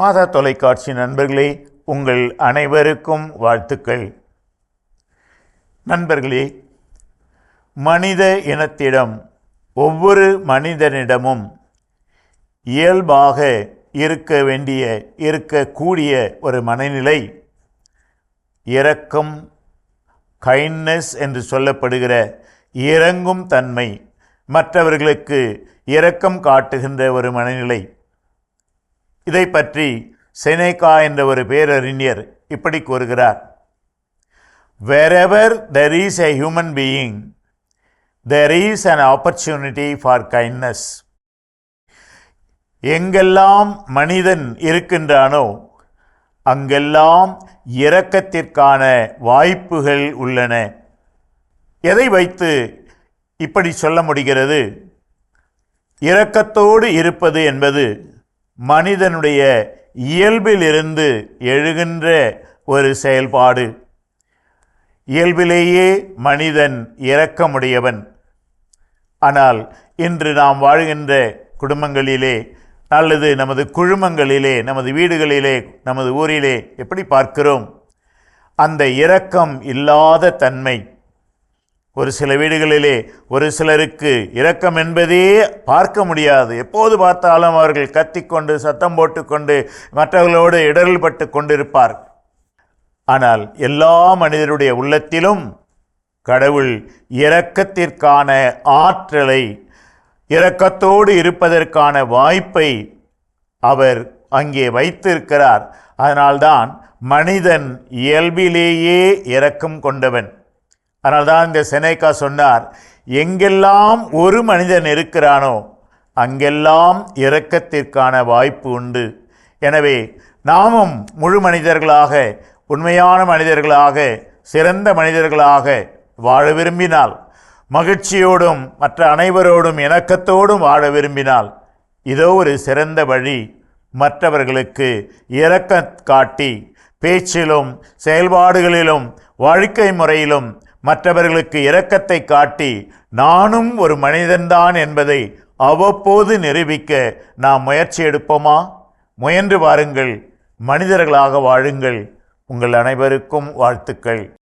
மாதா தொலைக்காட்சி நண்பர்களே உங்கள் அனைவருக்கும் வாழ்த்துக்கள். நண்பர்களே மனித இனத்திடம் ஒவ்வொரு மனிதனிடமும் இயல்பாக இருக்க வேண்டிய இருக்கக்கூடிய ஒரு மனநிலை இரக்கம் கைண்ட்னஸ் என்று சொல்லப்படுகிற இறங்கும் தன்மை மற்றவர்களுக்கு இரக்கம் காட்டுகின்ற ஒரு மனநிலை. இதை பற்றி செனேகா என்ற ஒரு பேரறிஞர் இப்படி கூறுகிறார். Wherever there is a human being there is an opportunity for kindness எங்கெல்லாம் மனிதன் இருக்கின்றானோ அங்கெல்லாம் இரக்கத்திற்கான வாய்ப்புகள் உள்ளன. எதை வைத்து இப்படி சொல்ல முடிகிறது? இரக்கத்தோடு இருப்பது என்பது மனிதனுடைய இயல்பிலிருந்து எழுகின்ற ஒரு செயல்பாடு. இயல்பிலேயே மனிதன் இரக்கமுடையவன். ஆனால் இன்று நாம் வாழ்கின்ற குடும்பங்களிலே அல்லது நமது குழுமங்களிலே நமது வீடுகளிலே நமது ஊரிலே எப்படி பார்க்கிறோம்? அந்த இரக்கம் இல்லாத தன்மை ஒரு சில வீடுகளிலே ஒரு சிலருக்கு இரக்கம் என்பதே பார்க்க முடியாது. எப்போது பார்த்தாலும் அவர்கள் கத்திக்கொண்டு சத்தம் போட்டுக்கொண்டு மற்றவர்களோடு இடரில் பட்டு கொண்டிருப்பார். ஆனால் எல்லா மனிதருடைய உள்ளத்திலும் கடவுள் இரக்கத்திற்கான ஆற்றலை இரக்கத்தோடு இருப்பதற்கான வாய்ப்பை அவர் அங்கே வைத்திருக்கிறார். அதனால்தான் மனிதன் இயல்பிலேயே இரக்கம் கொண்டவன். அதனால்தான் இந்த செனேக்கா சொன்னார் எங்கெல்லாம் ஒரு மனிதன் இருக்கிறானோ அங்கெல்லாம் இரக்கத்திற்கான வாய்ப்பு உண்டு. எனவே நாமும் முழு மனிதர்களாக உண்மையான மனிதர்களாக சிறந்த மனிதர்களாக வாழ விரும்பினால் மகிழ்ச்சியோடும் மற்ற அனைவரோடும் இணக்கத்தோடும் வாழ விரும்பினால் இதோ ஒரு சிறந்த வழி. மற்றவர்களுக்கு இரக்க காட்டி பேச்சிலும் செயல்பாடுகளிலும் வாழ்க்கை முறையிலும் மற்றவர்களுக்கு இரக்கத்தை காட்டி நானும் ஒரு மனிதன்தான் என்பதை அவ்வப்போது நிரூபிக்க நாம் முயற்சி எடுப்போமா? முயன்று வாருங்கள் மனிதர்களாக வாழுங்கள். உங்கள் அனைவருக்கும் வாழ்த்துக்கள்.